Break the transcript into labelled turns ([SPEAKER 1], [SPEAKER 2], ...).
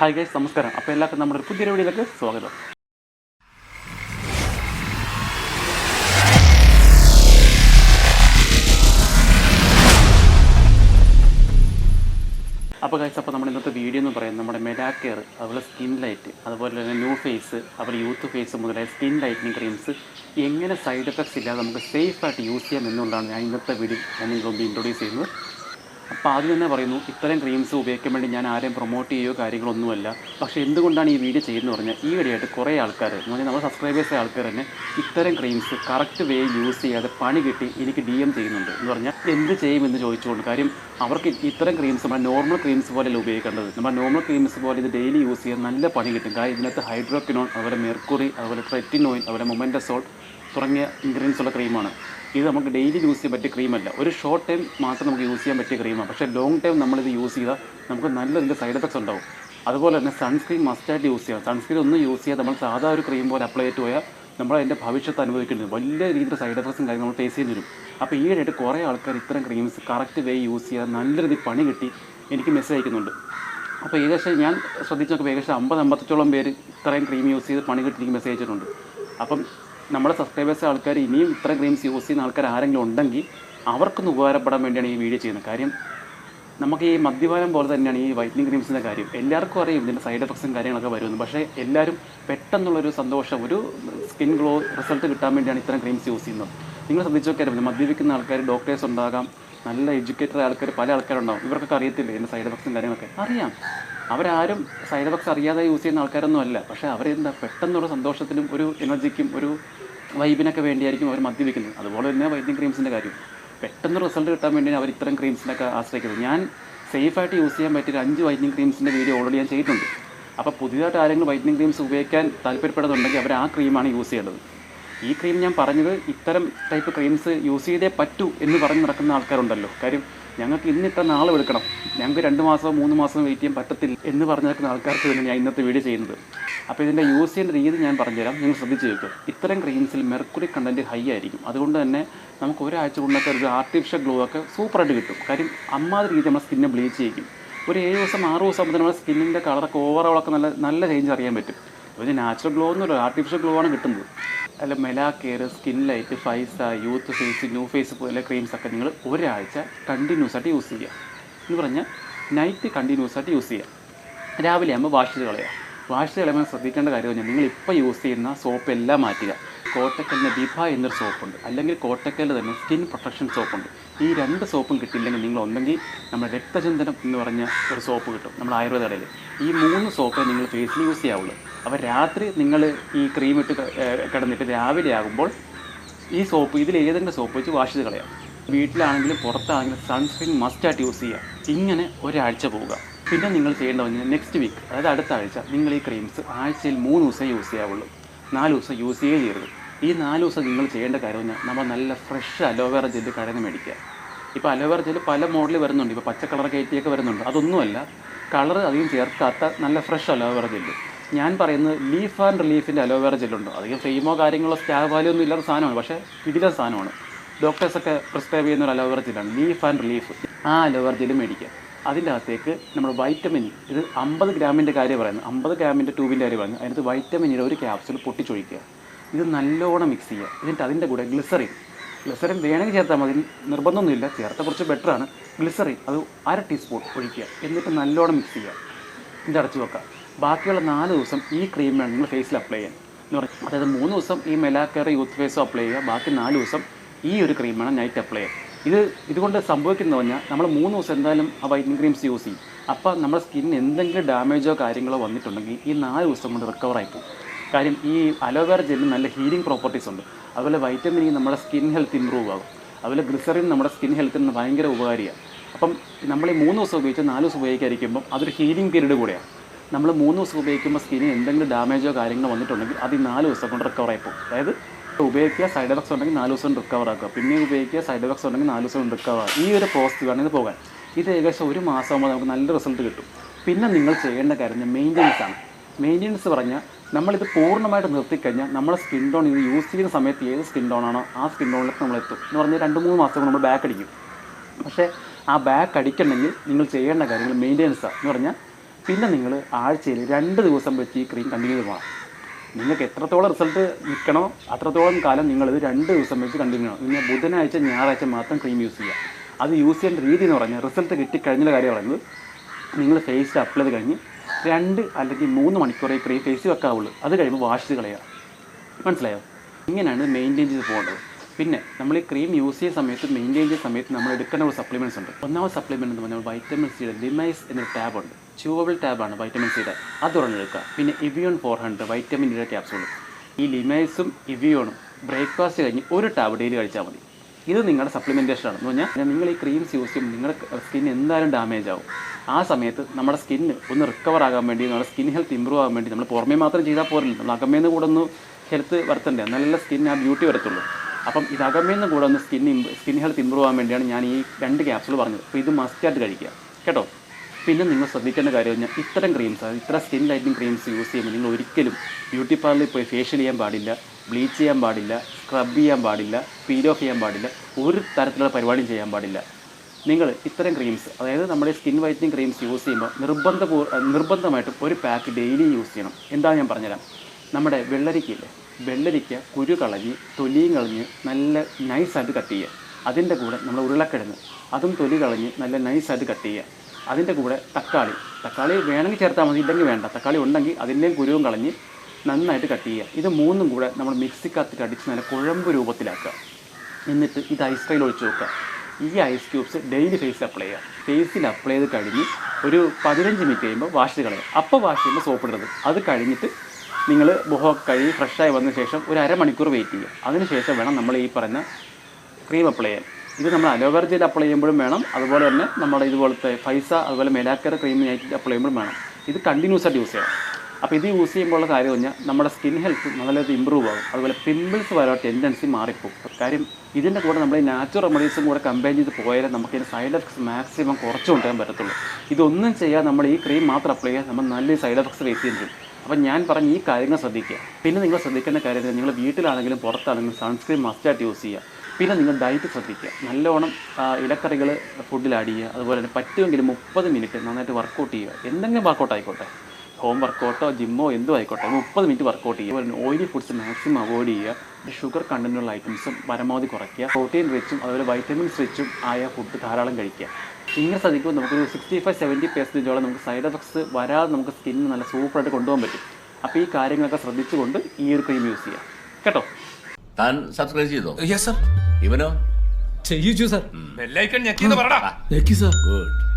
[SPEAKER 1] Hi guys നമസ്കാരം. അപ്പോൾ എല്ലാവർക്കും നമ്മുടെ ഒരു പുതിയ വീഡിയോയിലേക്ക് സ്വാഗതം. അപ്പോൾ ഗൈസ് അപ്പോൾ നമ്മുടെ ഇന്നത്തെ വീഡിയോ എന്ന് പറയുന്നത് നമ്മുടെ മെഡാക്കെയർ അതുപോലെ സ്കിൻ ലൈറ്റ് അതുപോലെ തന്നെ ന്യൂ ഫേസ് അതുപോലെ യൂത്ത് ഫേസ് മുതലായ സ്കിൻ ലൈറ്റിംഗ് ക്രീംസ് എങ്ങനെ സൈഡ് എഫക്ട്സ് ഇല്ലാതെ നമുക്ക് സേഫായിട്ട് യൂസ് ചെയ്യാം എന്നുള്ളതാണ് ഞാൻ ഇന്നത്തെ വീഡിയോ ഞാൻ നിങ്ങൾക്ക് ഇൻട്രൊഡ്യൂസ് ചെയ്യുന്നത്. അപ്പോൾ ആദ്യം തന്നെ പറയുന്നു ഇത്തരം ക്രീംസ് ഉപയോഗിക്കാൻ വേണ്ടി ഞാൻ ആരെയും പ്രൊമോട്ട് ചെയ്യുകയോ കാര്യങ്ങളൊന്നുമല്ല. പക്ഷേ എന്തുകൊണ്ടാണ് ഈ വീഡിയോ ചെയ്യുന്നത് പറഞ്ഞാൽ ഈ വഴിയായിട്ട് കുറേ ആൾക്കാർ എന്ന് പറഞ്ഞാൽ നമ്മുടെ സബ്സ്ക്രൈബേഴ്സ് ആൾക്കാർ തന്നെ ഇത്തരം ക്രീംസ് കറക്റ്റ് വേ യൂസ് ചെയ്യാതെ പണി കിട്ടി എനിക്ക് ഡി എം ചെയ്യുന്നുണ്ട് എന്ന് പറഞ്ഞാൽ എന്ത് ചെയ്യുമെന്ന് ചോദിച്ചുകൊണ്ട് കാര്യം അവർക്ക് ഇത്തരം ക്രീംസ് നമ്മുടെ നോർമൽ ക്രീംസ് പോലെയല്ല ഉപയോഗിക്കേണ്ടത്. നമ്മൾ നോർമൽ ക്രീംസ് പോലെ ഇത് ഡെയിലി യൂസ് ചെയ്യാൻ നല്ല പണി കിട്ടും. കാര്യം ഇതിനകത്ത് ഹൈഡ്രോക്കിനോൺ അതുപോലെ മെർക്കുറി അതുപോലെ ട്രെറ്റിനോയിൻ അതുപോലെ മൊമെന്റസോൾ തുടങ്ങിയ ഇൻഗ്രീഡിയൻസ് ഉള്ള ക്രീമാണ് ഇത് നമുക്ക് ഡെയിലി യൂസ് ചെയ്യാൻ പറ്റിയ ക്രീമല്ല ഒരു ഷോർട്ട് ടൈം മാത്രം നമുക്ക് യൂസ് ചെയ്യാൻ പറ്റിയ ക്രീമാണ് പക്ഷേ ലോങ് ടൈം നമ്മളിത് യൂസ് ചെയ്താൽ നമുക്ക് നല്ല ഇതിന്റെ സൈഡ് എഫക്ട്സ് ഉണ്ടാവും. അതുപോലെ തന്നെ സൺസ്ക്രീൻ മസ്റ്റായിട്ട് യൂസ് ചെയ്യാം. സൺസ്ക്രീൻ ഒന്നും യൂസ് ചെയ്യാതെ നമ്മൾ സാധാ ഒരു ക്രീം പോലെ അപ്ലൈ ചെയ്തിട്ട് പോയാൽ നമ്മൾ അതിന്റെ ഭവിഷ്യത്ത് അനുഭവിക്കേണ്ടത് വലിയ രീതിയിൽ സൈഡ് എഫക്ട്സും കാര്യങ്ങളും നമ്മൾ ഫേസ് ചെയ്യേണ്ടി വരും. അപ്പോൾ ഈ ഇടയായിട്ട് കുറേ ആൾക്കാർ ഇത്തരം ക്രീംസ് കറക്റ്റ് വേ യൂസ് ചെയ്യാൻ നല്ല രീതിയിൽ പണി കിട്ടി എനിക്ക് മെസ്സേജ് അയക്കുന്നുണ്ട്. അപ്പോൾ ഏകദേശം ഞാൻ ശ്രദ്ധിച്ച് നോക്കുമ്പോൾ ഏകദേശം അമ്പത് അമ്പത്തഞ്ചോളം പേര് ഇത്രയും ക്രീം യൂസ് ചെയ്ത് പണി കിട്ടി എനിക്ക് മെസ്സേജ് അയച്ചിട്ടുണ്ട്. അപ്പം നമ്മുടെ സബ്സ്ക്രൈബേഴ്സ് ആൾക്കാർ ഇനിയും ഇത്ര ക്രീംസ് യൂസ് ചെയ്യുന്ന ആൾക്കാർ ആരെങ്കിലും ഉണ്ടെങ്കിൽ അവർക്കൊന്ന് ഉപകാരപ്പെടാൻ വേണ്ടിയാണ് ഈ വീഡിയോ ചെയ്യുന്നത്. കാര്യം നമുക്ക് ഈ മദ്യപാനം പോലെ തന്നെയാണ് ഈ വൈറ്റനിങ് ക്രീംസിന്റെ കാര്യം. എല്ലാവർക്കും അറിയും ഇതിന്റെ സൈഡ് എഫക്ട്സും കാര്യങ്ങളൊക്കെ വരുമെന്ന് പക്ഷേ എല്ലാവരും പെട്ടെന്നുള്ളൊരു സന്തോഷം ഒരു സ്കിൻ ഗ്ലോ റിസൾട്ട് കിട്ടാൻ വേണ്ടിയാണ് ഇത്തരം ക്രീംസ് യൂസ് ചെയ്യുന്നത്. നിങ്ങൾ ശ്രദ്ധിച്ചു നോക്കിയാലും മദ്യപിക്കുന്ന ആൾക്കാർ ഡോക്ടേഴ്സ് ഉണ്ടാകാം. നല്ല എഡ്യൂക്കേറ്റഡ് ആൾക്കാർ പല ആൾക്കാരുണ്ടാവും. ഇവർക്കൊക്കെ അറിയത്തില്ലേ ഇതിന്റെ സൈഡ് എഫക്ട്സും കാര്യങ്ങളൊക്കെ? അറിയാം. അവരാരും സൈഡ് എഫക്ട്സ് അറിയാതെ യൂസ് ചെയ്യുന്ന ആൾക്കാരൊന്നും അല്ല. പക്ഷേ അവരെന്താ പെട്ടെന്നുള്ള സന്തോഷത്തിനും ഒരു എനർജിക്കും ഒരു വൈബിനൊക്കെ വേണ്ടിയായിരിക്കും അവർ മദ്യപിക്കുന്നത്. അതുപോലെ തന്നെ വൈദ്യം ക്രീംസിന്റെ കാര്യം. പെട്ടെന്ന് റിസൾട്ട് കിട്ടാൻ വേണ്ടിയാണ് അവർ ഇത്തരം ക്രീംസിനൊക്കെ ആശ്രയിക്കുന്നത്. ഞാൻ സേഫായിട്ട് യൂസ് ചെയ്യാൻ പറ്റിയ അഞ്ച് വൈദ്യം ക്രീംസിന്റെ വീഡിയോ ഓൾറെഡി ഞാൻ ചെയ്തിട്ടുണ്ട്. അപ്പോൾ പുതിയതായിട്ട് ആരെങ്കിലും വൈദ്യം ക്രീംസ് ഉപയോഗിക്കാൻ താല്പര്യപ്പെടുന്നുണ്ടെങ്കിൽ അവർ ആ ക്രീമാണ് യൂസ് ചെയ്യേണ്ടത്. ഈ ക്രീം ഞാൻ പറഞ്ഞത് ഇത്തരം ടൈപ്പ് ക്രീംസ് യൂസ് ചെയ്തേ പറ്റൂ എന്ന് പറഞ്ഞ് നടക്കുന്ന ആൾക്കാരുണ്ടല്ലോ. കാര്യം ഞങ്ങൾക്ക് ഇന്ന് ഇത്ര നാളെ എടുക്കണം ഞങ്ങൾക്ക് രണ്ട് മാസമോ മൂന്ന് മാസമോ വെയിറ്റ് ചെയ്യാൻ പറ്റത്തില്ല എന്ന് പറഞ്ഞ് ആൾക്കാർക്ക് തന്നെ ഞാൻ ഇന്നത്തെ വീഡിയോ ചെയ്യുന്നത്. അപ്പോൾ ഇതിന്റെ യൂസ് ചെയ്യുന്ന രീതി ഞാൻ പറഞ്ഞുതരാം. നിങ്ങൾ ശ്രദ്ധിച്ച് കേൾക്കുക. ഇത്തരം ക്രീംസിൽ മെർക്കുറി കണ്ടന്റ് ഹൈ ആയിരിക്കും. അതുകൊണ്ട് തന്നെ നമുക്ക് ഒരാഴ്ച കൊണ്ടൊക്കെ ഒരു ആർട്ടിഫിഷ്യൽ ഗ്ലോ ഒക്കെ സൂപ്പറായിട്ട് കിട്ടും. കാര്യം അമ്മാതിരി രീതി നമ്മുടെ സ്കിന്നെ ബ്ലീച്ച് ചെയ്യിക്കും. ഒരു ഏഴ് ദിവസം ആറ് ദിവസം ആകുമ്പോൾ നമ്മുടെ സ്കിന്നിന്റെ കളറൊക്കെ ഓവറോളൊക്കെ നല്ല നല്ല ചേഞ്ച് അറിയാൻ പറ്റും. ഒരു നാച്ചുറൽ ഗ്ലോ ഒന്നുമില്ല ആർട്ടിഫിഷ്യൽ ഗ്ലോ ആണ് കിട്ടുന്നത്. അല്ല Melacare skin light face youth face new face പോലെ ക്രീംസ് ഒക്കെ നിങ്ങൾ ഒരാഴ്ച കണ്ടിന്യൂസ് ആയിട്ട് യൂസ് ചെയ്യുക. എന്ന് പറഞ്ഞാൽ നൈറ്റ് കണ്ടിന്യൂസ് ആയിട്ട് യൂസ് ചെയ്യുക. രാവിലെ ആകുമ്പോൾ വാഷ് ചെയ്ത് കളയുക. വാഷ് ചെയ്ത് കളയുമ്പോൾ ശ്രദ്ധിക്കേണ്ട കാര്യം പറഞ്ഞാൽ നിങ്ങൾ ഇപ്പോൾ യൂസ് ചെയ്യുന്ന സോപ്പ് എല്ലാം മാറ്റുക. കോട്ടക്കലിന്റെ ദിഭ എന്നൊരു സോപ്പുണ്ട് അല്ലെങ്കിൽ കോട്ടക്കലിൽ തന്നെ സ്കിൻ പ്രൊട്ടക്ഷൻ സോപ്പുണ്ട് ഈ രണ്ട് സോപ്പും കിട്ടിയില്ലെങ്കിൽ നിങ്ങൾ ഒന്നെങ്കിൽ നമ്മുടെ രക്തചന്ദനം എന്ന് പറഞ്ഞ ഒരു സോപ്പ് കിട്ടും. നമ്മൾ ആയുർവേദ കടയിൽ ഈ മൂന്ന് സോപ്പേ നിങ്ങൾ ഫേസിൽ യൂസ് ചെയ്യാവുള്ളൂ അപ്പോൾ രാത്രി നിങ്ങൾ ഈ ക്രീം ഇട്ട് കിടന്നിട്ട് രാവിലെ ആകുമ്പോൾ ഈ സോപ്പ് ഇതിൽ ഏതെങ്കിലും സോപ്പ് വെച്ച് വാഷ് ചെയ്ത് കളയാം. വീട്ടിലാണെങ്കിലും പുറത്താണെങ്കിലും സൺസ്ക്രീൻ മസ്റ്റായിട്ട് യൂസ് ചെയ്യുക. ഇങ്ങനെ ഒരാഴ്ച പോവുക. പിന്നെ നിങ്ങൾ ചെയ്യേണ്ട പറഞ്ഞാൽ നെക്സ്റ്റ് വീക്ക് അതായത് അടുത്ത ആഴ്ച നിങ്ങൾ ഈ ക്രീംസ് ആഴ്ചയിൽ മൂന്ന് ദിവസം യൂസ് ചെയ്യാവുള്ളൂ. നാല് ദിവസം യൂസ് ചെയ്യേ ചെയ്യരുത്. ഈ നാല് ദിവസം നിങ്ങൾ ചെയ്യേണ്ട കാര്യം പറഞ്ഞാൽ നമ്മൾ നല്ല ഫ്രഷ് അലോവേറ ജെല്ല് കടയിൽ നിന്ന് മേടിക്കുക. ഇപ്പോൾ അലോവേറ ജെല്ല് പല മോഡലിൽ വരുന്നുണ്ട്. ഇപ്പോൾ പച്ച കളർ കയറ്റിയൊക്കെ വരുന്നുണ്ട്. അതൊന്നുമല്ല. കളർ അധികം ചേർക്കാത്ത നല്ല ഫ്രഷ് അലോവേറ ജെല്ല് ഞാൻ പറയുന്നത് ലീഫ് ആൻഡ് റിലീഫിന്റെ അലോവേറ ജെല്ലുണ്ട് അധികം ഫെയിമോ കാര്യങ്ങളോ സ്റ്റാബ് വാല്യൂ ഒന്നും ഇല്ലാത്ത സാധനമാണ് പക്ഷേ ഇതിലെ സാധനമാണ്. ഡോക്ടേഴ്സൊക്കെ പ്രിസ്ക്രൈബ് ചെയ്യുന്ന ഒരു അലോവേറ ജെല്ലാണ് ലീഫ് ആൻഡ് റിലീഫ് ആ അലോവേറ ജെല്ല് മേടിക്കുക അതിന്റെ അകത്തേക്ക് നമ്മുടെ വൈറ്റമിൻ ഇത് അമ്പത് ഗ്രാമിന്റെ കാര്യം പറയുന്നത് അമ്പത് ഗ്രാമിന്റെ ട്യൂബിന്റെ കാര്യം പറയുന്നത് അതിനകത്ത് വൈറ്റമിനിയുടെ ഒരു ക്യാപ്സൂൾ പൊട്ടിച്ചൊഴിക്കുക. ഇത് നല്ലോണം മിക്സ് ചെയ്യുക. എന്നിട്ട് അതിന്റെ കൂടെ ഗ്ലിസറിൻ ഗ്ലിസറിൻ വേണമെങ്കിൽ ചേർത്താൽ മതി. നിർബന്ധമൊന്നുമില്ല. ചേർത്ത കുറച്ച് ബെറ്ററാണ് ഗ്ലിസറിൻ അത് അര ടീസ്പൂൺ ഒഴിക്കുക. എന്നിട്ട് നല്ലോണം മിക്സ് ചെയ്യുക. ഇത് അടച്ചു വെക്കുക. ബാക്കിയുള്ള നാല് ദിവസം ഈ ക്രീം വേണം. നിങ്ങൾ ഫേസിൽ അപ്ലൈ ചെയ്യാൻ. എന്ന് പറയും. അതായത് മൂന്ന് ദിവസം ഈ മെലാക്കേറെ യൂത്ത് ഫേസും അപ്ലൈ ചെയ്യുക. ബാക്കി നാല് ദിവസം ഈ ഒരു ക്രീം വേണം നൈറ്റ് അപ്ലൈ ചെയ്യാൻ. ഇത് ഇതുകൊണ്ട് സംഭവിക്കുന്നത് പറഞ്ഞാൽ നമ്മൾ മൂന്ന് ദിവസം എന്തായാലും ആ വൈറ്റനിങ് ക്രീംസ് യൂസ് ചെയ്യും. അപ്പോൾ നമ്മുടെ സ്കിന്നിന് എന്തെങ്കിലും ഡാമേജോ കാര്യങ്ങളോ വന്നിട്ടുണ്ടെങ്കിൽ ഈ നാല് ദിവസം കൊണ്ട് റിക്കവർ ആയിപ്പോകും കാര്യം ഈ അലോവേറ ജെല്ലിന് നല്ല ഹീലിംഗ് പ്രോപ്പർട്ടീസ് ഉണ്ട്. അതുപോലെ വൈറ്റമിൻ ഇ നമ്മുടെ സ്കിൻ ഹെൽത്ത് ഇമ്പ്രൂവ് ആകും. അതുപോലെ ഗ്ലിസറിൻ നമ്മുടെ സ്കിൻ ഹെൽത്തിന് ഭയങ്കര ഉപകാരിയാണ്. അപ്പം നമ്മൾ ഈ മൂന്ന് ദിവസം ഉപയോഗിച്ച് നാല് ദിവസം ഉപയോഗിക്കാതിരിക്കുമ്പം അതൊരു ഹീലിംഗ് പീരീഡ് കൂടെയാണ്. നമ്മൾ മൂന്ന് ദിവസം ഉപയോഗിക്കുമ്പോൾ സ്കിന്നിന് എന്തെങ്കിലും ഡാമേജോ കാര്യങ്ങളോ വന്നിട്ടുണ്ടെങ്കിൽ അത് ഈ നാല് ദിവസം കൊണ്ട് റിക്കവർ ആയിപ്പോൾ അതായത് ഉപയോഗിക്കുക സൈഡ് എഫക്ട്സ് ഉണ്ടെങ്കിൽ നാല് ദിവസം റിക്കവർ ആക്കുക. പിന്നെ ഉപയോഗിക്കുക സൈഡ് എഫക്ട്സ് ഉണ്ടെങ്കിൽ നാല് ദിവസം റിക്കവർ ആക്കുക. ഈ ഒരു പ്രോസസ്സ് വേണം ഇത് പോകാൻ. ഇത് ഏകദേശം ഒരു മാസം ആകുമ്പോൾ നമുക്ക് നല്ല റിസൾട്ട് കിട്ടും. പിന്നെ നിങ്ങൾ ചെയ്യേണ്ട കാര്യം മെയിന്റെനൻസ് ആണ്. മെയിന്റെനൻസ് പറഞ്ഞാൽ നമ്മളിത് പൂർണമായിട്ട് നിർത്തിക്കഴിഞ്ഞാൽ നമ്മുടെ സ്കിൻ ടോൺ ഇത് യൂസ് ചെയ്യുന്ന സമയത്ത് ഏത് സ്കിൻ ടോണാണോ ആ സ്കിൻ ടോണിലേക്ക് നമ്മൾ എത്തും. എന്ന് പറഞ്ഞാൽ രണ്ട് മൂന്ന് മാസം നമ്മൾ ബാക്ക് അടിക്കും. പക്ഷേ ആ ബാക്ക് അടിക്കണമെങ്കിൽ നിങ്ങൾ ചെയ്യേണ്ട കാര്യങ്ങൾ മെയിന്റെനൻസാണ് എന്ന് പറഞ്ഞാൽ പിന്നെ നിങ്ങൾ ആഴ്ചയിൽ രണ്ട് ദിവസം വെച്ച് ഈ ക്രീം കണ്ടിന്യൂ പോകണം. നിങ്ങൾക്ക് എത്രത്തോളം റിസൾട്ട് നിൽക്കണോ അത്രത്തോളം കാലം നിങ്ങളിത് രണ്ട് ദിവസം വെച്ച് കണ്ടിന്യൂ ചെയ്യണം. നിങ്ങൾ ബുധനാഴ്ച ഞായറാഴ്ച മാത്രം ക്രീം യൂസ് ചെയ്യുക. അത് യൂസ് ചെയ്യേണ്ട രീതി എന്ന് പറഞ്ഞാൽ റിസൾട്ട് കിട്ടിക്കഴിഞ്ഞ കാര്യം പറയുന്നത്. നിങ്ങൾ ഫേസിൽ അപ്ലൈ ചെയ്ത് കഴിഞ്ഞ് രണ്ട് അല്ലെങ്കിൽ മൂന്ന് മണിക്കൂറേ ക്രീം ഫേസ് വെക്കാവുള്ളൂ. അത് കഴിയുമ്പോൾ വാഷ് ചെയ്ത് കളയുക. മനസ്സിലായോ? ഇങ്ങനെയാണ് മെയിന്റെയിൻ ചെയ്ത് പോകേണ്ടത്. പിന്നെ നമ്മൾ ഈ ക്രീം യൂസ് ചെയ്യുന്ന സമയത്ത് മെയിന്റെയിൻ ചെയ്യുന്ന സമയത്ത് നമ്മൾ എടുക്കേണ്ട ഒരു സപ്ലിമെന്റ്സ് ഉണ്ട്. ഒന്നാമത് സപ്ലിമെന്റ് എന്ന് പറഞ്ഞാൽ വൈറ്റമിൻ സിയുടെ ലിമൈസ് എന്നൊരു ടാബ് ഉണ്ട്. ചൂവബിൾ ടാബാണ് വൈറ്റമിൻ സിയുടെ അത് തുറന്നെടുക്കുക പിന്നെ ഇവിയോൺ ഫോർ ഹൺഡ്രഡ് വൈറ്റമിൻ ഇയുടെ ക്യാപ്സൂൾ ഈ ലിമൈസും ഇവിയോണും ബ്രേക്ക്ഫാസ്റ്റ് കഴിഞ്ഞ് ഒരു ടാബ് ഡെയിലി കഴിച്ചാൽ മതി. ഇത് നിങ്ങളുടെ സപ്ലിമെന്റേഷൻ ആണ്. എന്ന് പറഞ്ഞാൽ നിങ്ങൾ ഈ ക്രീംസ് യൂസ് ചെയ്യുമ്പോൾ നിങ്ങളുടെ സ്കിൻ എന്തായാലും ഡാമേജ് ആവും. ആ സമയത്ത് നമ്മുടെ സ്കിന്ന് ഒന്ന് റിക്കവർ ആകാൻ വേണ്ടി നമ്മുടെ സ്കിൻ ഹെൽത്ത് ഇമ്പ്രൂവ് ആകാൻ വേണ്ടി നമ്മൾ പുറമേ മാത്രം ചെയ്താൽ പോരല്ലോ. നമ്മൾ അകമേന്ന് കൂടെ ഒന്ന് ഹെൽത്ത് വരുത്തണ്ടേ? നല്ല സ്കിൻ ആ ബ്യൂട്ടി വരത്തുള്ളൂ. അപ്പം ഇത് അകമേന്ന് കൂടെ ഒന്ന് സ്കിൻ സ്കിൻ ഹെൽത്ത് ഇമ്പ്രൂവ് ആകാൻ വേണ്ടിയാണ് ഞാൻ ഈ രണ്ട് ക്യാപ്സുകൾ പറഞ്ഞത്. അപ്പോൾ ഇത് മസ്റ്റായിട്ട് കഴിക്കുക. കേട്ടോ? പിന്നെ നിങ്ങൾ ശ്രദ്ധിക്കേണ്ട കാര്യം പറഞ്ഞാൽ ഇത്തരം ക്രീംസ് ഇത്ര സ്കിൻ ലൈറ്റിംഗ് ക്രീംസ് യൂസ് ചെയ്യുമ്പോൾ നിങ്ങൾ ഒരിക്കലും ബ്യൂട്ടി പാർലറിൽ പോയി ഫേഷ്യൽ ചെയ്യാൻ പാടില്ല. ബ്ലീച്ച് ചെയ്യാൻ പാടില്ല സ്ക്രബ് ചെയ്യാൻ പാടില്ല പീൽ ഓഫ് ചെയ്യാൻ പാടില്ല ഒരു തരത്തിലുള്ള പരിപാടിയും ചെയ്യാൻ പാടില്ല. നിങ്ങൾ ഇത്തരം ക്രീംസ് അതായത് നമ്മുടെ സ്കിൻ വൈറ്റനിങ് ക്രീംസ് യൂസ് ചെയ്യുമ്പോൾ നിർബന്ധപൂർ നിർബന്ധമായിട്ടും ഒരു പാക്ക് ഡെയിലി യൂസ് ചെയ്യണം. എന്താണ് ഞാൻ പറഞ്ഞുതരാം. നമ്മുടെ വെള്ളരിക്കയില്ലേ വെള്ളരിക്ക കുരു കളഞ്ഞ് തൊലിയും കളഞ്ഞ് നല്ല നൈസായിട്ട് കട്ട് ചെയ്യുക. അതിന്റെ കൂടെ നമ്മൾ ഉരുളക്കിഴങ്ങ് അതും തൊലി കളഞ്ഞ് നല്ല നൈസായിട്ട് കട്ട് ചെയ്യുക. അതിന്റെ കൂടെ തക്കാളി തക്കാളി വേണമെങ്കിൽ ചേർത്താൽ മതി ഇല്ലെങ്കിൽ വേണ്ട. തക്കാളി ഉണ്ടെങ്കിൽ അതിന്റെയും കുരുവും കളഞ്ഞ് നന്നായിട്ട് കട്ട് ചെയ്യുക. ഇത് മൂന്നും കൂടെ നമ്മൾ മിക്സിക്കകത്ത് അടിച്ച് നല്ല കുഴമ്പ് രൂപത്തിലാക്കുക. എന്നിട്ട് ഇത് ഐസ് ട്രൈയിൽ ഒഴിച്ച് വെക്കുക. ഈ ഐസ് ക്യൂബ്സ് ഡെയിലി ഫേസിൽ അപ്ലൈ ചെയ്യുക. ഫേസിൽ അപ്ലൈ ചെയ്ത് കഴിഞ്ഞ് ഒരു പതിനഞ്ച് മിനിറ്റ് കഴിയുമ്പോൾ വാഷ് ചെയ്ത് കളയുക. അപ്പോൾ വാഷ് ചെയ്യുമ്പോൾ സോപ്പ് ഇടരുത്. അത് കഴിഞ്ഞിട്ട് നിങ്ങൾ മുഖമൊക്കെ കഴുകി ഫ്രഷായി വന്ന ശേഷം ഒരു അരമണിക്കൂർ വെയിറ്റ് ചെയ്യുക. അതിനുശേഷം വേണം നമ്മൾ ഈ പറഞ്ഞ ക്രീം അപ്ലൈ ചെയ്യാൻ. ഇത് നമ്മൾ അലോവേറ ജെൽ അപ്ലൈ ചെയ്യുമ്പോഴും വേണം. അതുപോലെ തന്നെ നമ്മുടെ ഇതുപോലത്തെ ഫൈസ അതുപോലെ മെലാക്കര ക്രീം അപ്ലൈ ചെയ്യുമ്പോഴും വേണം. ഇത് കണ്ടിന്യൂസ് ആയിട്ട് യൂസ് ചെയ്യണം. അപ്പോൾ ഇത് യൂസ് ചെയ്യുമ്പോഴുള്ള കാര്യം പറഞ്ഞാൽ നമ്മുടെ സ്കിൻ ഹെൽത്ത് നല്ലത് ഇമ്പ്രൂവ് ആകും അതുപോലെ പിമ്പിൾസ് വരാൻ ടെൻഡൻസി മാറിപ്പോകും കാര്യം ഇതിന്റെ കൂടെ നമ്മൾ ഈ നാച്ചുറൽ റെമഡീസും കൂടെ കമ്പയർ ചെയ്ത് പോയാലേ നമുക്ക് ഇതിന് സൈഡ് എഫക്ട്സ് മാക്സിമം കുറച്ച് കൊണ്ടുവരാൻ പറ്റത്തുള്ളൂ. ഇതൊന്നും ചെയ്യാൻ നമ്മൾ ഈ ക്രീം മാത്രം അപ്ലൈ ചെയ്യാൻ നമ്മൾ നല്ല സൈഡ് എഫക്ട്സ് ഫേസ് ചെയ്യേണ്ടി വരും. അപ്പം ഞാൻ പറഞ്ഞ ഈ കാര്യങ്ങൾ ശ്രദ്ധിക്കുക. പിന്നെ നിങ്ങൾ ശ്രദ്ധിക്കേണ്ട കാര്യം നിങ്ങൾ വീട്ടിലാണെങ്കിലും പുറത്താണെങ്കിലും സൺസ്ക്രീൻ മസ്റ്റായിട്ട് യൂസ് ചെയ്യുക. പിന്നെ നിങ്ങൾ ഡയറ്റ് ശ്രദ്ധിക്കുക. നല്ലോണം ഇലക്കറികൾ ഫുഡിൽ ആഡ് ചെയ്യുക. അതുപോലെ തന്നെ പറ്റുമെങ്കിൽ മുപ്പത് മിനിറ്റ് നന്നായിട്ട് വർക്കൗട്ട് ചെയ്യുക. എന്തെങ്കിലും വർക്കൗട്ട് ആയിക്കോട്ടെ. ഹോം വർക്കൗട്ടോ ജിമ്മോ എന്തോ ആയിക്കോട്ടെ. മുപ്പത് മിനിറ്റ് വർക്കൗട്ട് ചെയ്യുക. ഓയിലി ഫുഡ്സ് മാക്സിമം അവോയ്ഡ് ചെയ്യുക. ഷുഗർ കണ്ടന്റുള്ള ഐറ്റംസും പരമാവധി കുറയ്ക്കുക. പ്രോട്ടീൻ റിച്ചും അതുപോലെ വൈറ്റമിൻസ് റിച്ചും ആയ ഫുഡ് ധാരാളം കഴിക്കുക. ഇങ്ങനെ ശ്രദ്ധിക്കുമ്പോൾ നമുക്കൊരു സിക്സ്റ്റി ഫൈവ് സെവന്റി പെർസെന്റേജോളം നമുക്ക് സൈഡ് എഫക്ട്സ് വരാതെ നമുക്ക് സ്കിന്നിന് നല്ല സൂപ്പറായിട്ട് കൊണ്ടുപോകാൻ പറ്റും. അപ്പോൾ ഈ കാര്യങ്ങളൊക്കെ ശ്രദ്ധിച്ചുകൊണ്ട് ഈ ഒരു ക്രീം യൂസ് ചെയ്യുക. കേട്ടോ?
[SPEAKER 2] താൻ സബ്സ്ക്രൈബ് ചെയ്തോ?
[SPEAKER 3] യെസ് സർ
[SPEAKER 2] ഇവനോ?
[SPEAKER 3] ചെയ്യിച്ചു സർ
[SPEAKER 4] ബെല്ലൈക്കൺ പറടാ.
[SPEAKER 3] ഞെക്കി സർ
[SPEAKER 2] ഗുഡ്